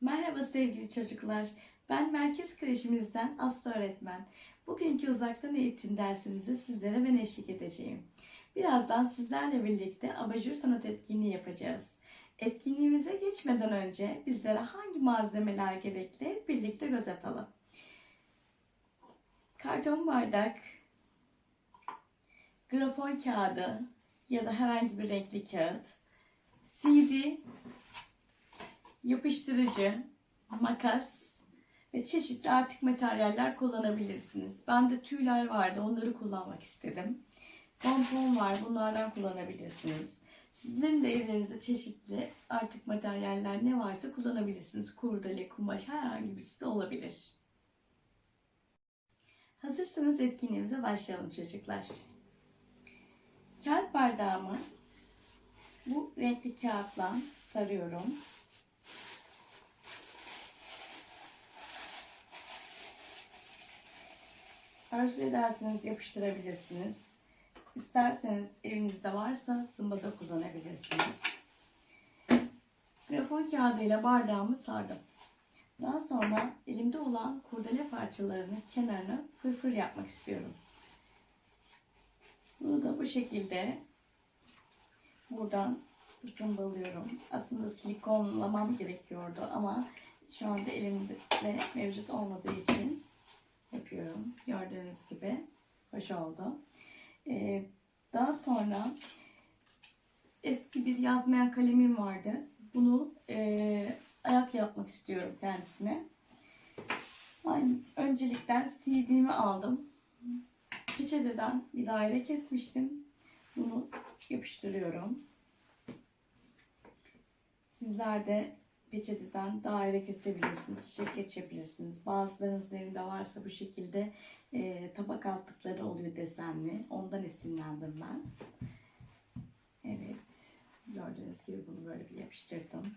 Merhaba sevgili çocuklar. Ben Merkez Kreşimizden Aslı Öğretmen. Bugünkü uzaktan eğitim dersimizde sizlere ben eşlik edeceğim. Birazdan sizlerle birlikte abajur sanat etkinliği yapacağız. Etkinliğimize geçmeden önce bizlere hangi malzemeler gerekli birlikte göz atalım. Karton bardak, grafon kağıdı ya da herhangi bir renkli kağıt, CD, yapıştırıcı, makas ve çeşitli artık materyaller kullanabilirsiniz. Bende tüyler vardı, onları kullanmak istedim. Pompon var, bunlardan kullanabilirsiniz. Sizlerin de evlerinizde çeşitli artık materyaller ne varsa kullanabilirsiniz. Kurdele, kumaş herhangi birisi de olabilir. Hazırsanız etkinliğimize başlayalım çocuklar. Kağıt bardağımı bu renkli kağıtla sarıyorum. Arzu ederseniz yapıştırabilirsiniz. İsterseniz evinizde varsa zımbada kullanabilirsiniz. Grafon kağıdıyla bardağımı sardım. Daha sonra elimde olan kurdele parçalarını kenarına fırfır yapmak istiyorum. Bunu da bu şekilde buradan zımbalıyorum. Aslında silikonlamam gerekiyordu ama şu anda elimde mevcut olmadığı için yapıyorum. Gördüğünüz gibi hoş oldu. Ee, daha sonra eski bir yazmayan kalemim vardı. Bunu e, ayak yapmak istiyorum kendisine. Ben öncelikten CD'mi aldım. Peçeteden bir daire kesmiştim. Bunu yapıştırıyorum. Sizler de peçeteden daire kesebilirsiniz, çiçek geçebilirsiniz. Bazılarınızın evinde varsa bu şekilde e, tabak altlıkları oluyor desenli. Ondan esinlendim ben. Evet. Gördüğünüz gibi bunu böyle bir yapıştırdım.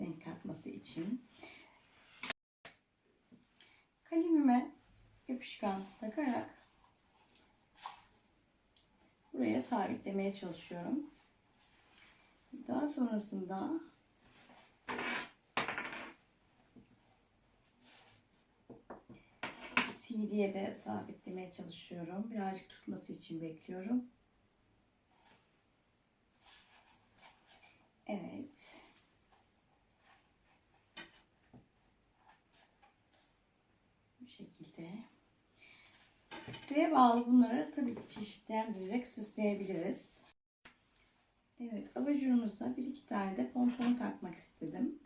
Renk katması için. Kalemime yapışkan takarak buraya sabitlemeye çalışıyorum. Daha sonrasında CD'ye de sabitlemeye çalışıyorum. Birazcık tutması için bekliyorum. Evet. Bu şekilde. İsteğe bağlı bunları tabii ki çeşitlendirerek süsleyebiliriz. Evet, abajurumuza bir iki tane de pompon takmak istedim.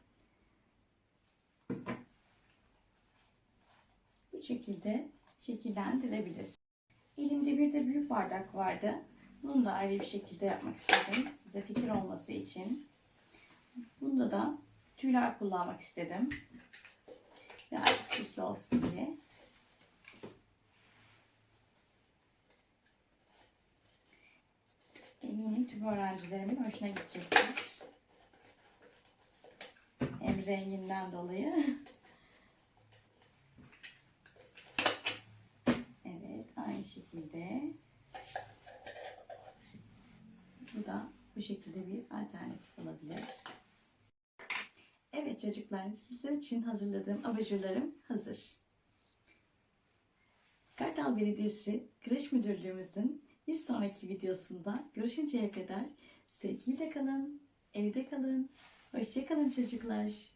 Şekilde şekillendirebiliriz. Elimde bir de büyük bardak vardı. Bunu da ayrı bir şekilde yapmak istedim. Size fikir olması için. Bunda da tüyler kullanmak istedim. Birazcık süslü olsun diye. Eminim tüm öğrencilerimin hoşuna gidecektir. Hem renginden dolayı. Evet, aynı şekilde. Bu da bu şekilde bir alternatif olabilir. Evet çocuklar, sizler için hazırladığım abajurlarım hazır. Kartal Belediyesi Kreş Müdürlüğümüzün bir sonraki videosunda görüşünceye kadar sevgiyle kalın, evde kalın, hoşça kalın çocuklar.